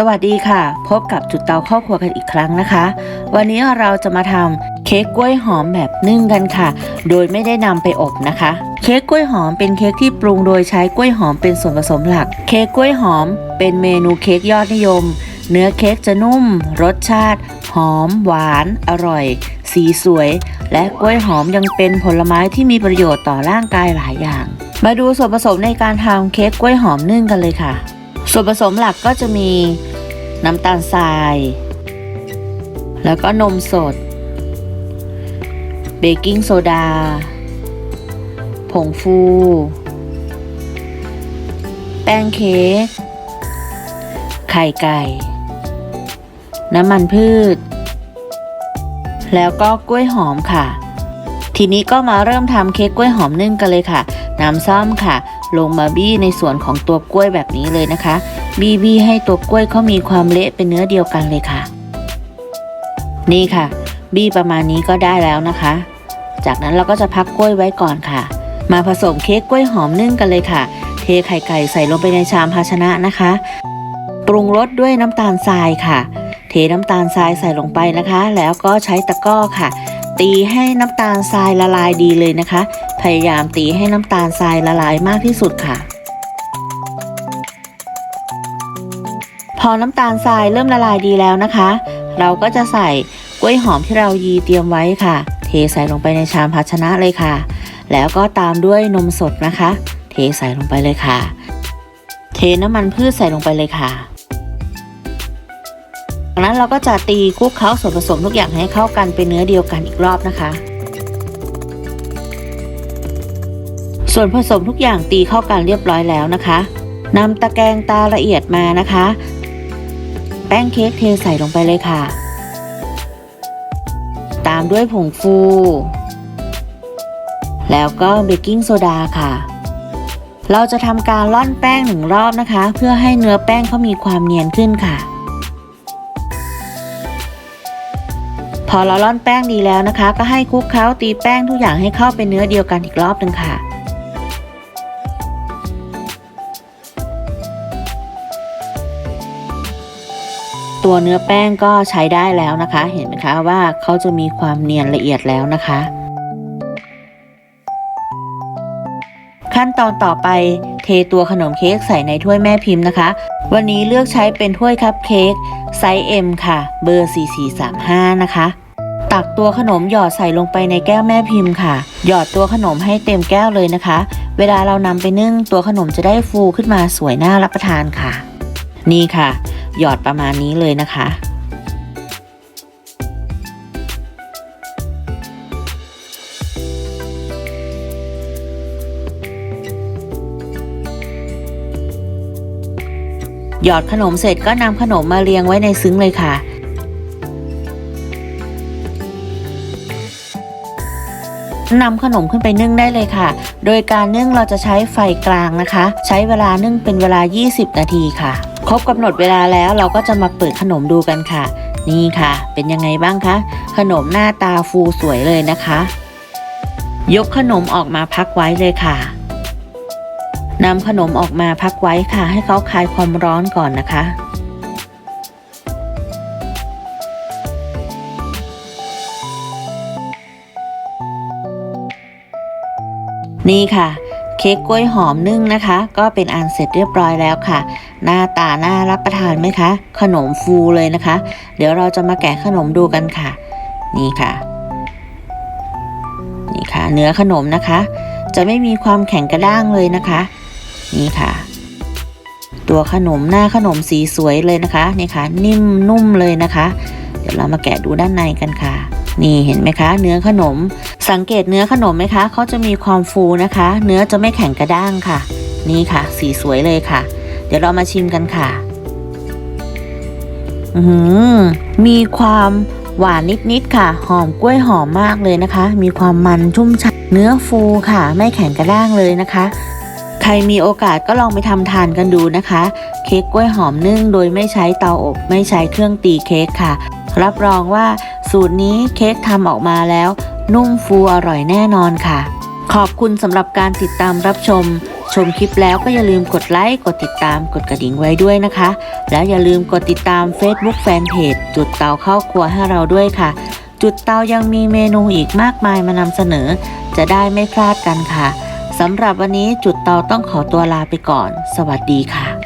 สวัสดีค่ะ พบกับจุดเตาครอบครัวกันอีกครั้งนะคะ วันนี้เราจะมาทำเค้กกล้วยหอมแบบนึ่งกันค่ะ โดยไม่ได้นำไปอบนะคะ เค้กกล้วยหอมเป็นเค้กที่ปรุงโดยใช้กล้วยหอมเป็นส่วนผสมหลัก เค้กกล้วยหอม เป็นเมนูเค้กยอดนิยม เนื้อเค้กจะนุ่ม รสชาติ หอม หวาน อร่อย สีสวย และกล้วยหอมยังเป็นผลไม้ที่มีประโยชน์ต่อร่างกายหลายอย่าง มาดูส่วนผสมในการทำเค้กกล้วยหอมนึ่งกันเลยค่ะ ส่วนผสมหลักก็จะมี น้ำตาลทราย แล้วก็นมสด เบกกิ้งโซดา ผงฟู แป้งเค้ก ไข่ไก่ น้ำมันพืช แล้วก็กล้วยหอมค่ะ ทีนี้ก็มาเริ่มทำเค้กกล้วยหอมนึ่งกันเลยค่ะ น้ำซ่อมค่ะ ลงมาบี้ในส่วนของตัวกล้วยแบบนี้เลยนะคะ บี้บี้ให้ตัวกล้วยเขามีความเละเป็นเนื้อเดียวกันเลยค่ะ นี่ค่ะ บี้ประมาณนี้ก็ได้แล้วนะคะ จากนั้นเราก็จะพักกล้วยไว้ก่อนค่ะ มาผสมเค้กกล้วยหอมนึ่งกันเลยค่ะ เทไข่ไก่ใส่ลงไปในชามภาชนะนะคะ ปรุงรสด้วยน้ำตาลทรายค่ะ เทน้ำตาลทรายใส่ลงไปนะคะ แล้วก็ใช้ตะกร้อค่ะตีให้น้ำตาลทรายละลายดีเลยนะคะ พยายามตีให้น้ำตาลทรายละลายมากที่สุดค่ะ พอน้ำตาลทรายเริ่มละลายดีแล้วนะคะ เราก็จะใส่กล้วยหอมที่เรายีเตรียมไว้ค่ะ เทใส่ลงไปในชามภาชนะเลยค่ะ แล้วก็ตามด้วยนมสดนะคะ เทใส่ลงไปเลยค่ะ เทน้ำมันพืชใส่ลงไปเลยค่ะจากนั้นเราก็จะตีคลุกเคล้าส่วนผสมทุกอย่างให้เข้ากันเป็นเนื้อเดียวกันอีกรอบนะคะ ส่วนผสมทุกอย่างตีเข้ากันเรียบร้อยแล้วนะคะนำตะแกรงตาละเอียดมานะคะ แป้งเค้กเทใส่ลงไปเลยค่ะ ตามด้วยผงฟู แล้วก็เบกกิ้งโซดาค่ะ เราจะทำการร่อนแป้งหนึ่งรอบนะคะ เพื่อให้เนื้อแป้งเขามีความเนียนขึ้นค่ะ พอเราร่อนแป้งดีแล้วนะคะ ก็ให้คลุกเคล้าตีแป้งทุกอย่างให้เข้าเป็นเนื้อเดียวกันอีกรอบหนึ่งค่ะ ตัวเนื้อแป้งก็ใช้ได้แล้วนะคะ เห็นไหมคะว่าเขาจะมีความเนียนละเอียดแล้วนะคะ ขั้นตอนต่อไปเทตัวขนมเค้กใส่ในถ้วยแม่พิมพ์นะคะ วันนี้เลือกใช้เป็นถ้วยคัพเค้กไซส์ M ค่ะ เบอร์ 4435 นะคะ ตักตัวขนมหยอดใส่ลงไปในแก้วแม่พิมพ์ค่ะ หยอดตัวขนมให้เต็มแก้วเลยนะคะ เวลาเรานำไปนึ่งตัวขนมจะได้ฟูขึ้นมาสวยน่ารับประทานค่ะ นี่ค่ะ หยอดประมาณนี้เลยนะคะ หยอดขนมเสร็จก็นำขนมมาเรียงไว้ในซึ้งเลยค่ะนำขนมขึ้นไปนึ่งได้เลยค่ะ โดยการนึ่งเราจะใช้ไฟกลางนะคะ ใช้เวลานึ่งเป็นเวลา 20 นาทีค่ะ ครบกำหนดเวลาแล้วเราก็จะมาเปิดขนมดูกันค่ะ นี่ค่ะ เป็นยังไงบ้างคะ ขนมหน้าตาฟูสวยเลยนะคะ ยกขนมออกมาพักไว้เลยค่ะนำขนมออกมาพักไว้ค่ะ ให้เขาคลายความร้อนก่อนนะคะ นี่ค่ะ เค้กกล้วยหอมนึ่งนะคะ ก็เป็นอันเสร็จเรียบร้อยแล้วค่ะ หน้าตาน่ารับประทานไหมคะ ขนมฟูเลยนะคะ เดี๋ยวเราจะมาแกะขนมดูกันค่ะ นี่ค่ะ นี่ค่ะ เนื้อขนมนะคะ จะไม่มีความแข็งกระด้างเลยนะคะ นี่ค่ะ ตัวขนมหน้าขนมสีสวยเลยนะคะ นี่ค่ะ นิ่มนุ่มเลยนะคะ เดี๋ยวเรามาแกะดูด้านในกันค่ะนี่เห็นไหมคะ เนื้อขนม สังเกตเนื้อขนมไหมคะเขาจะมีความฟูนะคะ เนื้อจะไม่แข็งกระด้างค่ะ นี่ค่ะ สีสวยเลยค่ะ เดี๋ยวเรามาชิมกันค่ะ อือหือมีความหวานนิดๆค่ะ หอมกล้วยหอมมากเลยนะคะ มีความมันชุ่มฉ่ำเนื้อฟูค่ะ ไม่แข็งกระด้างเลยนะคะ ใครมีโอกาสก็ลองไปทำทานกันดูนะคะ เค้กกล้วยหอมนึ่งโดยไม่ใช้เตาอบ ไม่ใช้เครื่องตีเค้กค่ะ รับรองว่าสูตรนี้เค้กทำออกมาแล้ว นุ่มฟูอร่อยแน่นอนค่ะ ขอบคุณสำหรับการติดตามรับชม ชมคลิปแล้วก็อย่าลืมกดไลค์กดติดตามกดกระดิ่งไว้ด้วยนะคะ แล้วอย่าลืมกดติดตาม Facebook Fanpage จุดเตาเข้าครัวให้เราด้วยค่ะ จุดเตายังมีเมนูอีกมากมายมานำเสนอ จะได้ไม่พลาดกันค่ะสำหรับวันนี้จุดเตาต้องขอตัวลาไปก่อน สวัสดีค่ะ